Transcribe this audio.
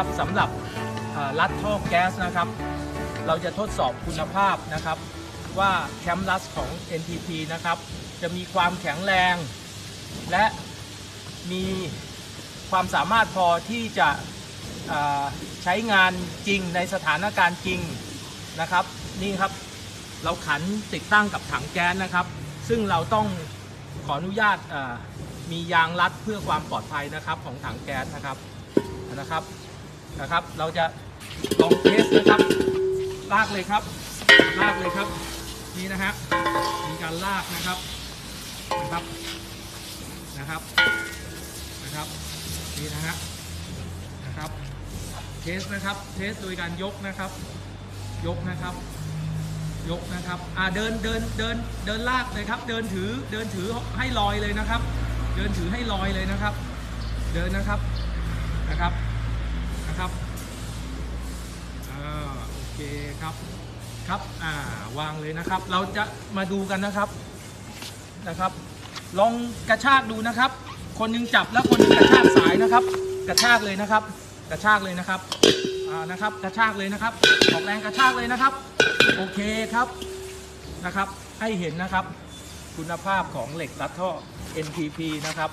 นะครับสำหรับเอ่อรัดท่อแก๊สนะครับ เราจะทดสอบคุณภาพนะครับ ว่าแคมรัสของ NTP นะครับ จะมีความแข็งแรง และมีความสามารถพอที่จะใช้งานจริงในสถานการณ์จริงนะครับ นี่ครับเราขันติดตั้งกับถังแก๊สนะครับ ซึ่งเราต้องขออนุญาตมียางรัดเพื่อความปลอดภัยนะครับของถังแก๊สนะครับนะครับ นะครับ เราจะลองเทสนะครับลากเลยครับลากเลยครับ นี่นะฮะมีการลากนะครับนะครับนะครับนะครับนี่นะฮะนะครับเทสนะครับเทสโดยการยกนะครับ ยกนะครับ ยกนะครับอ่าเดินเดินเดินเดินลากเลยครับ เดินถือเดินถือให้ลอยเลยนะครับ เดินถือให้ลอยเลยนะครับ เดินนะครับนะครับ นะครับอ่าโอเคครับครับอ่าวางเลยนะครับ เราจะมาดูกันนะครับนะครับ ลองกระชากดูนะครับ คนหนึงจับแล้วคนหนึงกระชากสายนะครับ กระชากเลยนะครับ กระชากเลยนะครับอ่านะครับ กระชากเลยนะครับออกแรงกระชากเลยนะครับ โอเคครับนะครับ ให้เห็นนะครับ คุณภาพของเหล็กรัดท่อ NPP นะครับ